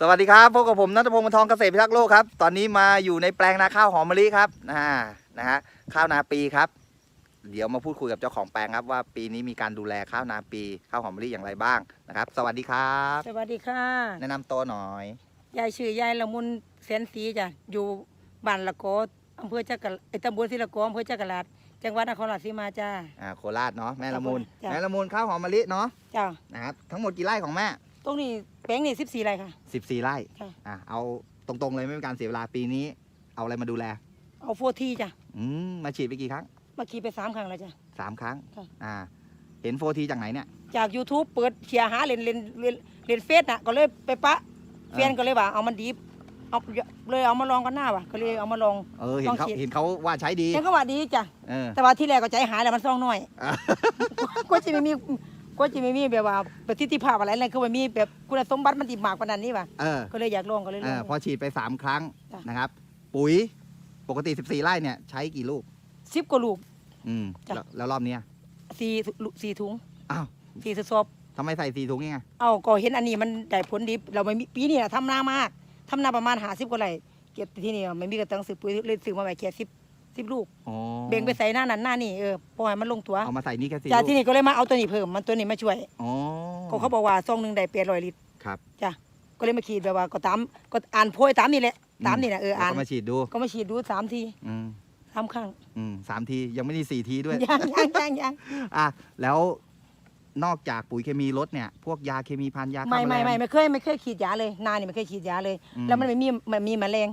สวัสดีครับพบกับผมนัทพงศ์มนทองเกษตรพิทักษ์โลกครับ ตอนนี้มาอยู่ในแปลงนาข้าวหอมมะลิครับนะนะฮะข้าวนาปีครับ เดี๋ยวมาพูดคุยกับเจ้าของแปลงครับว่าปีนี้มีการดูแลข้าวนาปีข้าวหอมมะลิอย่างไรบ้างนะครับ สวัสดีครับ สวัสดีค่ะแนะนำตัวหน่อย ยายชื่อยายละมุนแสนศรีจ้ะอยู่บ้านละโกอำเภอจักรไอยตำบลศิลาโกอำเภอจักราชจังหวัดนครราชสีมาจ้า อ่าโคราชเนาะแม่ละมุนจ้ะ แม่ละมุนข้าวหอมมะลิเนาะจ้านะครับทั้งหมดกี่ไร่ของแม่ ตรงนี้แปลงนี่สิบสี่ไร่ค่ะ 14 ไร่ค่ะ อ่าเอาตรงๆเลยไม่เป็นการเสียเวลาปีนี้ เอาอะไรมาดูแล เอาโฟทีจ้ะอืมมาฉีดไปกี่ครั้งเมื่อกี้ไปสามครั้งแล้วจ้ะ สามครั้ง ค่ะ อ่า เห็นโฟทีจากไหนเนี่ย จาก YouTube เปิดเชียร์หาเล่นเล่นเล่นเล่นเฟซน่ะก็เลยไปปะแฟนก็เลยว่าเอามันดีเอาเลยเอามาลองกันหน้าว่ะก็เลยเอามาลอง เออ เห็นเขาลองฉีด เห็นเขาว่าใช้ดีแฟนก็ว่าดีจ้ะเออ แต่ว่าที่แรกก็ใจหายแล้วมันซ่องน้อยอะก็จะไม่มี ก็จะไม่มีแบบว่าประสิทธิภาพอะไรเลยคือมันมีแบบคุณสมบัติมันติดมากกว่านั้นนี่ว่ะเออก็เลยอยากลองก็เลยลเอองอพอฉีดไปสามครั้งจ้ะนะครับ ปุ๋ยปกติ 14 ไร่เนี่ยใช้กี่ลูก สิบกว่าลูก อืมจ้ะ แล้วแล้วรอบเนี้ยสี่ลูกสี่ถุงอ้าวสี่สอบ ทำไมใส่สี่ถุงยังไงเอาก็เห็นอันนี้มันได้ผลดีเราไม่มีปีนี้น่ะทำนามากทำนาประมาณหาสิบกว่าไร่เก็บที่นี่ไม่มีกระตังซื้อปุ๋ยเลยซื้อมาไว้แค่สิบ สิบลูกอ๋อเบ่งไปใส่หน้านั้นหน้านี่เออพอให้มันลงตัวเอามาใส่นี่แค่สี่จากลูที่กนี่ก็เลยมาเอาตัวนี้เพิ่มมันตัวนี้มาช่วยอ๋อเขาเขาบอกว่าซองหนึ่งได้แปดร้อยลิตรครับจ้ะก็เลยมาขีดแบบว่าก็ตามก็อ่านโพยตามนี่แหละตามนี่นะเออแล้วอ่านก็มาฉีดดูก็มาฉีดดูสามทีอืมสามครั้งอืมสามทียังไม่ได้สี่ทีด้วย ยังยังยังยังอะแล้วนอกจากปุ๋ยเคมีลดเนี่ย พวกยาเคมีพันยาฆ่าไม่แมลไม่งไม่ไม่เคยไม่เคยฉีดยาเลยนานี่ไม่เคยฉีดยาเลย อืม แล้วมันไม่มีมันมีแมลง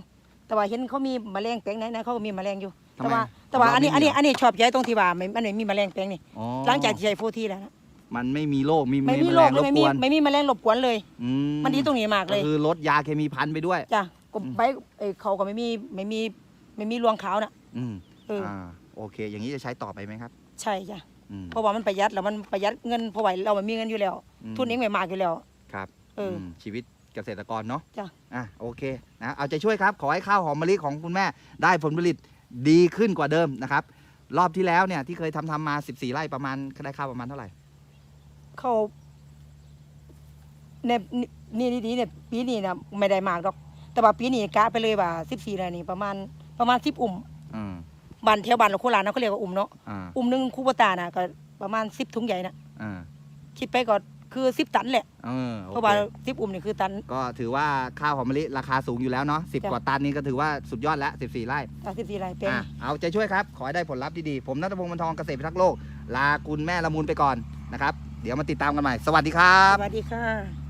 แต่ว่าเห็นเขามีแมลงแปลงไหนนะเขาก็มีแมลงอยู่ทำ แต่ไมว่าแต่ว่าของเราอันนี้ไม่อันมีนี้เหรออันนี้ชอบใจตรงที่ว่ามันมันไม่มีแมลงแปลงนี่อ๋อหลังจากที่ใช้โฟทีแล้วนะมันไม่มีโรคมีไม่มีแมโรลคงเลรยบไม่กมีวนไม่มีแมลงรบกวนเลยอืมันดีตรงนี้มากก็เลยคือลดยาเคมีพันไปด้วยจ้ะก็ใบเอ้ยเขาก็ไม่มีไม่มีไม่มีรวงขาวน่ะอืมเออออ่าโอเค อย่างนี้จะใช้ต่อไปไหมครับ ใช่จ้ะอืมเพราะว่ามันประหยัดแล้วมันประหยัดเงินเพราะว่าเราไม่มีเงินอยู่แล้วมทุนเองไม่มากอยู่แล้วครับเอออมชีวิตเกษตรกรเนาะจ้ะอะโอเคนะเอาใจช่วยครับ ขอให้ข้าวหอมมะลิของคุณแม่ได้ผลผลิต ดีขึ้นกว่าเดิมนะครับ รอบที่แล้วเนี่ยที่เคยทำทำมา 14 ไร่ประมาณได้ข้าวประมาณเท่าไหร่ เขาเนี่ยนี่นี่นี่เนี่ยปีนี้นะไม่ได้มากหรอก แต่ว่าปีนี้กะไปเลยว่าสิบสี่ไรนี่ประมาณประมาณสิบอุ่มอืมบ้านแถวบ้านเราโคราชนะเขาเรียกว่าอุ่มเนาะอ่าอุ่มหนึ่งคูปตานะก็ประมาณสิบถุงใหญ่นะอ่าคิดไปก็ คือสิบตันแหละเออโอเพราะเคว่าสิบอุ่มนี่คือตันก็ถือว่าข้าวหอมมะลิราคาสูงอยู่แล้วเนาะสิจ้ะกว่าตันนี่ก็ถือว่าสุดยอดแล้ว14ไร่ สิบสี่ไรเป็นอะเอาใจช่วยครับ ขอให้ได้ผลลัพธ์ที่ดีผมนัทพงศ์บรรทองเกษตรพิทักษ์โลก ลาคุณแม่ละมุนไปก่อนนะครับ เดี๋ยวมาติดตามกันใหม่ สวัสดีครับ สวัสดีค่ะ